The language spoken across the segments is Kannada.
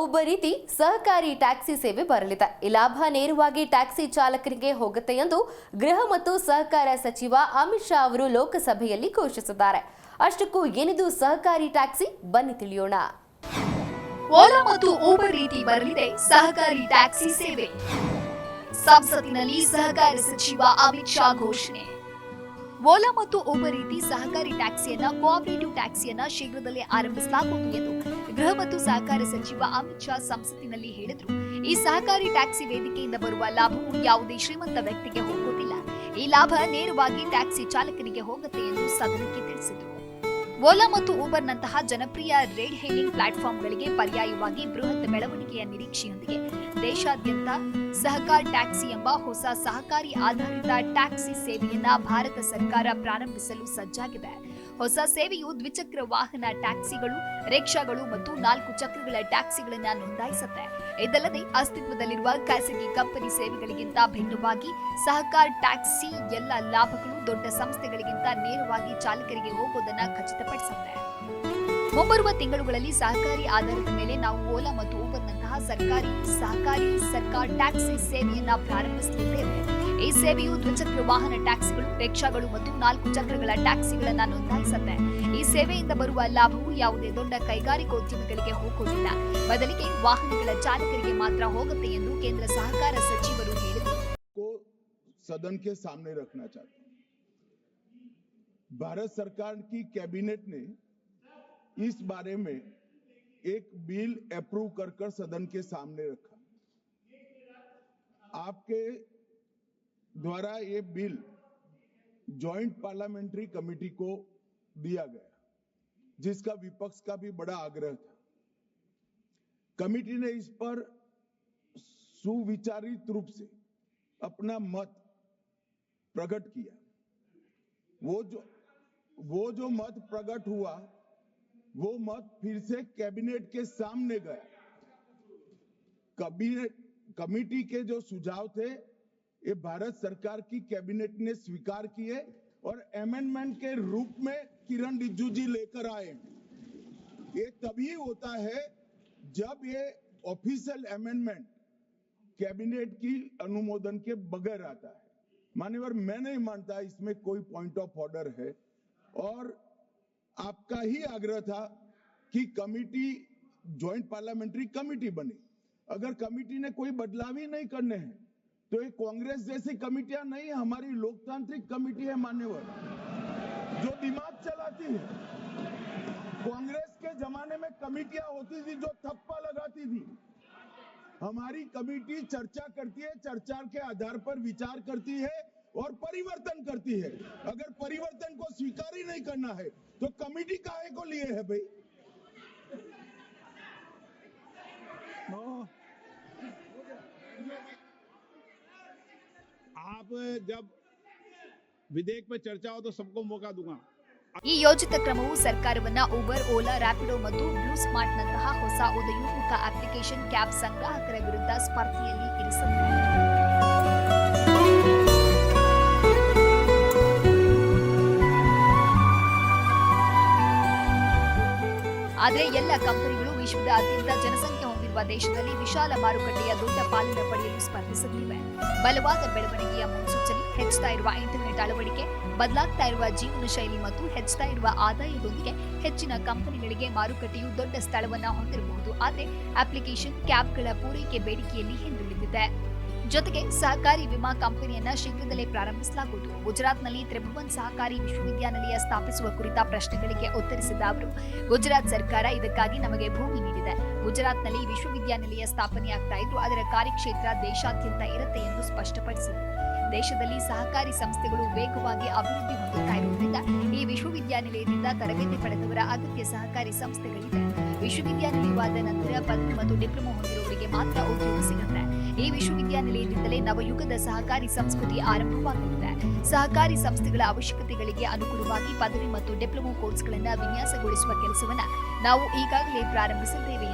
ಊಬರ್ ರೀತಿ ಸಹಕಾರಿ ಟ್ಯಾಕ್ಸಿ ಸೇವೆ ಬರಲಿದೆ. ಈ ಲಾಭ ನೇರವಾಗಿ ಟ್ಯಾಕ್ಸಿ ಚಾಲಕರಿಗೆ ಹೋಗುತ್ತೆ ಎಂದು ಗೃಹ ಮತ್ತು ಸಹಕಾರ ಸಚಿವ ಅಮಿತ್ ಶಾ ಅವರು ಲೋಕಸಭೆಯಲ್ಲಿ ಘೋಷಿಸಿದ್ದಾರೆ. ಅಷ್ಟಕ್ಕೂ ಏನಿದು ಸಹಕಾರಿ ಟ್ಯಾಕ್ಸಿ? ಬನ್ನಿ ತಿಳಿಯೋಣ. ಓಲಾ ಮತ್ತು ಊಬರ್ ರೀತಿ ಬರಲಿದೆ. ಸಹಕಾರಿ ಟ್ಯಾಕ್ಸಿ ಸೇವೆ. ಸಂಸತ್ತಿನಲ್ಲಿ ಸಹಕಾರ ಸಚಿವ ಅಮಿತ್ ಶಾ ಘೋಷಣೆ. ಓಲಾ ಮತ್ತು ಊಬರ್ ರೀತಿ ಸಹಕಾರಿ ಟ್ಯಾಕ್ಸಿಯನ್ನ, ಕೋಆಪರೇಟಿವ್ ಟ್ಯಾಕ್ಸಿಯನ್ನ ಶೀಘ್ರದಲ್ಲೇ ಆರಂಭಿಸಲಾಗುವುದು ಎಂದು ಗೃಹ ಮತ್ತು ಸಹಕಾರ ಸಚಿವ ಅಮಿತ್ ಶಾ ಸಂಸತ್ತಿನಲ್ಲಿ ಹೇಳಿದ್ರು, ಈ ಸಹಕಾರಿ ಟ್ಯಾಕ್ಸಿ ವೇದಿಕೆಯಿಂದ ಬರುವ ಲಾಭವು ಯಾವುದೇ ಶ್ರೀಮಂತ ವ್ಯಕ್ತಿಗೆ ಹೋಗುವುದಿಲ್ಲ. ಈ ಲಾಭ ನೇರವಾಗಿ ಟ್ಯಾಕ್ಸಿ ಚಾಲಕರಿಗೆ ಹೋಗುತ್ತೆ ಎಂದು ಸದನಕ್ಕೆ ತಿಳಿಸಿದರು. ಓಲಾ ಮತ್ತು ಊಬರ್ ನಂತಹ ಜನಪ್ರಿಯ ರೇಡ್ ಹೇಲಿಂಗ್ ಪ್ಲಾಟ್ಫಾರ್ಮ್ಗಳಿಗೆ ಪರ್ಯಾಯವಾಗಿ ಬೃಹತ್ ಬೆಳವಣಿಗೆಯ ನಿರೀಕ್ಷೆಯೊಂದಿಗೆ ದೇಶಾದ್ಯಂತ ಸಹಕಾರ್ ಟ್ಯಾಕ್ಸಿ ಎಂಬ ಹೊಸ ಸಹಕಾರಿ ಆಧಾರಿತ ಟ್ಯಾಕ್ಸಿ ಸೇವೆಯನ್ನ ಭಾರತ ಸರ್ಕಾರ ಪ್ರಾರಂಭಿಸಲು ಸಜ್ಜಾಗಿದೆ. ಹೊಸ ಸೇವೆಯು ದ್ವಿಚಕ್ರ ವಾಹನ, ಟ್ಯಾಕ್ಸಿಗಳು, ರಿಕ್ಷಾಗಳು ಮತ್ತು ನಾಲ್ಕು ಚಕ್ರಗಳ ಟ್ಯಾಕ್ಸಿಗಳನ್ನು ನೋಂದಾಯಿಸುತ್ತೆ. ಇದಲ್ಲದೆ ಅಸ್ತಿತ್ವದಲ್ಲಿರುವ ಖಾಸಗಿ ಕಂಪನಿ ಸೇವೆಗಳಿಗಿಂತ ಭಿನ್ನವಾಗಿ ಸಹಕಾರ ಟ್ಯಾಕ್ಸಿ ಎಲ್ಲ ಲಾಭಗಳು ದೊಡ್ಡ ಸಂಸ್ಥೆಗಳಿಗಿಂತ ನೇರವಾಗಿ ಚಾಲಕರಿಗೆ ಹೋಗೋದನ್ನ ಖಚಿತಪಡಿಸುತ್ತೆ. ಮುಂಬರುವ ತಿಂಗಳುಗಳಲ್ಲಿ ಸಹಕಾರಿ ಆಧಾರದ ಮೇಲೆ ನಾವು ಓಲಾ ಮತ್ತು ಊಬರ್ನಂತಹ ಸರ್ಕಾರಿ ಸಹಕಾರಿ ಸರ್ಕಾರ ಟ್ಯಾಕ್ಸಿ ಸೇವೆಯನ್ನು ಪ್ರಾರಂಭಿಸಲಿದ್ದೇವೆ. ಈ ಸೇವೆಯು ದ್ವಿಚಕ್ರ ವಾಹನ ಟ್ಯಾಕ್ಸಿಗಳು ರಿಕ್ಷಾಗಳು ಮತ್ತು ನಾಲ್ಕು ಚಕ್ರಗಳ ಟ್ಯಾಕ್ಸಿಗಳನ್ನ ನೋಂದಾಯಿಸುತ್ತೆ ಈ ಸೇವೆಯಿಂದ ಬರುವ ಲಾಭವು ಯಾವುದೇ ದೊಡ್ಡ ಕೈಗಾರಿಕೋದ್ಯಮಿಗಳಿಗೆ ಹೋಗುವುದಿಲ್ಲ ಬದಲಿಗೆ ವಾಹನಗಳ ಚಾಲಕರಿಗೆ ಮಾತ್ರ ಹೋಗುತ್ತೆ ಎಂದು ಕೇಂದ್ರ ಸಹಕಾರ ಸಚಿವರು ಹೇಳಿದರು को सदन के सामने रखना चाहता हूं भारत सरकार की कैबिनेट ने इस बारे में एक बिल अप्रूव कर कर सदन के सामने रखा आपके द्वारा ये बिल जॉइंट पार्लियामेंट्री कमेटी को दिया गया, जिसका विपक्ष का भी बड़ा आग्रह था। कमेटी ने इस पर सुविचारित रूप से अपना मत प्रकट किया। वो जो वो जो मत प्रकट हुआ, वो मत फिर से कैबिनेट के सामने गया। कैबिनेट कमेटी के जो सुझाव थे ये भारत सरकार की कैबिनेट ने स्वीकार किए और अमेंडमेंट के रूप में किरण रिजिजू जी लेकर आए। ये तभी होता है जब ये ऑफिशियल अमेंडमेंट कैबिनेट की अनुमोदन के बगैर आता है। मान्यवर, मैं नहीं मानता इसमें कोई पॉइंट ऑफ़ ऑर्डर है। और आपका ही आग्रह था कि कमिटी ज्वाइंट पार्लियामेंट्री कमिटी बने। अगर कमिटी ने कोई बदलाव ही नहीं करने हैं तो ये कांग्रेस जैसी कमिटियाँ नहीं, हमारी लोकतांत्रिक कमिटी है मान्यवर, जो दिमाग चलाती है। कांग्रेस के जमाने में कमिटियाँ होती थी जो थप्पा लगाती थी। हमारी कमेटी चर्चा करती है चर्चा के आधार पर विचार करती है और परिवर्तन करती है। अगर परिवर्तन को स्वीकार ही नहीं करना है तो कमेटी काहे को लिए है भाई? जब विधेयक पे चर्चा हो तो सबको मौका दूंगा ಈ ಯೋಜಿತ ಕ್ರಮವು ಸರ್ಕಾರವನ್ನ ಉಬರ್ ಓಲಾ ರ್ಯಾಪಿಡೋ ಮತ್ತು ಬ್ಲೂ ಸ್ಮಾರ್ಟ್ ನಂತಹ ಹೊಸ ಉದಯೋನ್ಮುಖ ಅಪ್ಲಿಕೇಶನ್ ಕ್ಯಾಬ್ ಸಂಗ್ರಾಹಕರ ವಿರುದ್ಧ ಸ್ಪರ್ಧೆಯಲ್ಲಿ ಇರಿಸುತ್ತದೆ ಆದರೆ ಎಲ್ಲ ಕಂಪನಿಗಳು ವಿಶ್ವದ ಅತ್ಯಂತ ಜನಸಂಖ್ಯೆ ಹೊಂದಿರುವ ದೇಶದಲ್ಲಿ ವಿಶಾಲ ಮಾರುಕಟ್ಟೆಯ ದೊಡ್ಡ ಪಾಲನ್ನು ಪಡೆಯಲು ಸ್ಪರ್ಧಿಸುತ್ತಿವೆ ಬಲವಾದ ಬೆಳವಣಿಗೆಯ ಮುನ್ಸೂಚನೆ ಹೆಚ್ಚುತ್ತಾ ಇರುವ ಇಂಟರ್ನೆಟ್ ಅಳವಡಿಕೆ, ಬದಲಾಗ್ತಾ ಇರುವ ಜೀವನ ಶೈಲಿ ಮತ್ತು ಹೆಚ್ಚುತ್ತಾ ಇರುವ ಆದಾಯದೊಂದಿಗೆ ಹೆಚ್ಚಿನ ಕಂಪನಿಗಳಿಗೆ ಮಾರುಕಟ್ಟೆಯು ದೊಡ್ಡ ಸ್ಥಳವನ್ನು ಹೊಂದಿರಬಹುದು. ಆದರೆ ಅಪ್ಲಿಕೇಶನ್ ಕ್ಯಾಬ್ಗಳ ಪೂರೈಕೆ ಬೇಡಿಕೆಯಲ್ಲಿ ಹಿಂದುಳಿದಿದೆ. ಜೊತೆಗೆ ಸಹಕಾರಿ ವಿಮಾ ಕಂಪನಿಯನ್ನ ಶೀಘ್ರದಲ್ಲೇ ಪ್ರಾರಂಭಿಸಲಾಗುವುದು. ಗುಜರಾತ್ನಲ್ಲಿ ತ್ರಿಭುವನ್ ಸಹಕಾರಿ ವಿಶ್ವವಿದ್ಯಾನಿಲಯ ಸ್ಥಾಪಿಸುವ ಕುರಿತ ಪ್ರಶ್ನೆಗಳಿಗೆ ಉತ್ತರಿಸಿದ ಅವರು, ಗುಜರಾತ್ ಸರ್ಕಾರ ಇದಕ್ಕಾಗಿ ನಮಗೆ ಭೂಮಿ ನೀಡಿದೆ. ಗುಜರಾತ್ನಲ್ಲಿ ವಿಶ್ವವಿದ್ಯಾನಿಲಯ ಸ್ಥಾಪನೆಯಾಗ್ತಾ ಇದ್ದು, ಅದರ ಕಾರ್ಯಕ್ಷೇತ್ರ ದೇಶಾದ್ಯಂತ ಇರುತ್ತೆ ಎಂದು ಸ್ಪಷ್ಟಪಡಿಸಿದರು ದೇಶದಲ್ಲಿ ಸಹಕಾರಿ ಸಂಸ್ಥೆಗಳು ವೇಗವಾಗಿ ಅಭಿವೃದ್ಧಿ ಹೊಂದುತ್ತಾ ಇರುವುದರಿಂದ ಈ ವಿಶ್ವವಿದ್ಯಾನಿಲಯದಿಂದ ತರಬೇತಿ ಪಡೆದವರ ಅಗತ್ಯ ಸಹಕಾರಿ ಸಂಸ್ಥೆಗಳಿವೆ. ವಿಶ್ವವಿದ್ಯಾನಿಲಯವಾದ ನಂತರ ಪದವಿ ಮತ್ತು ಡಿಪ್ಲೊಮಾ ಹೊಂದಿರುವವರಿಗೆ ಮಾತ್ರ ಉದ್ಯೋಗ ಸಿಗುತ್ತೆ. ಈ ವಿಶ್ವವಿದ್ಯಾನಿಲಯದಿಂದಲೇ ನವಯುಗದ ಸಹಕಾರಿ ಸಂಸ್ಕೃತಿ ಆರಂಭವಾಗಲಿದೆ. ಸಹಕಾರಿ ಸಂಸ್ಥೆಗಳ ಅವಶ್ಯಕತೆಗಳಿಗೆ ಅನುಗುಣವಾಗಿ ಪದವಿ ಮತ್ತು ಡಿಪ್ಲೊಮಾ ಕೋರ್ಸ್ಗಳನ್ನು ವಿನ್ಯಾಸಗೊಳಿಸುವ ಕೆಲಸವನ್ನು ನಾವು ಈಗಾಗಲೇ ಪ್ರಾರಂಭಿಸಿದ್ದೇವೆ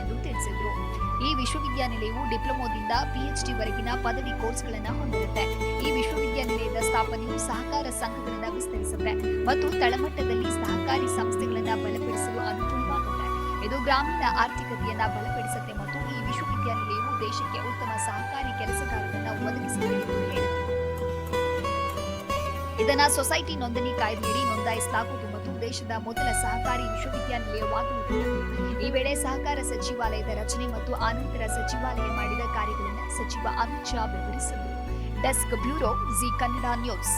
ವಿಶ್ವವಿದ್ಯಾನಿಲಯವು ಡಿಪ್ಲೊಮೊದಿಂದ ಪಿಎಚ್ಡಿ ವರೆಗಿನ ಪದವಿ ಕೋರ್ಸ್ಗಳನ್ನು ಹೊಂದಿರುತ್ತೆ. ಈ ವಿಶ್ವವಿದ್ಯಾನಿಲಯದ ಸ್ಥಾಪನೆಯು ಸಹಕಾರ ಸಂಘಗಳನ್ನು ವಿಸ್ತರಿಸುತ್ತೆ ಮತ್ತು ತಳಮಟ್ಟದಲ್ಲಿ ಸಹಕಾರಿ ಸಂಸ್ಥೆಗಳನ್ನು ಬಲಪಡಿಸಲು ಅನುಕೂಲವಾಗುತ್ತೆ. ಇದು ಗ್ರಾಮೀಣ ಆರ್ಥಿಕತೆಯನ್ನ ಬಲಪಡಿಸುತ್ತೆ ಮತ್ತು ಈ ವಿಶ್ವವಿದ್ಯಾನಿಲಯವು ದೇಶಕ್ಕೆ ಉತ್ತಮ ಸಹಕಾರಿ ಕೆಲಸಗಾರರನ್ನು ಹೇಳಿದರು ಇದನ್ನ ಸೊಸೈಟಿ ನೋಂದಣಿ ಕಾಯ್ದೆಯಡಿ ನೋಂದಾಯಿಸಲಾಗುವುದು. ದೇಶದ ಮೊದಲ ಸಹಕಾರಿ ವಿಶ್ವವಿದ್ಯಾನಿಲಯವಾಗಲಿದೆ ಈ ವೇಳೆ ಸಹಕಾರ ಸಚಿವಾಲಯದ ರಚನೆ ಮತ್ತು ಆನಂತರ ಸಚಿವಾಲಯ ಮಾಡಿದ ಕಾರ್ಯಗಳನ್ನು ಸಚಿವ ಅಮಿತ್ ಶಾ ವಿವರಿಸಿದರು. Desk bureau Zee Kannada news.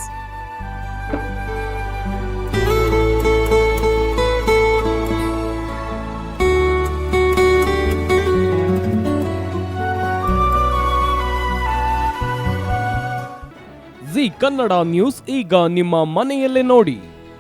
Zee Kannada news ಈಗ ನಿಮ್ಮ ಮನೆಯಲ್ಲೇ ನೋಡಿ.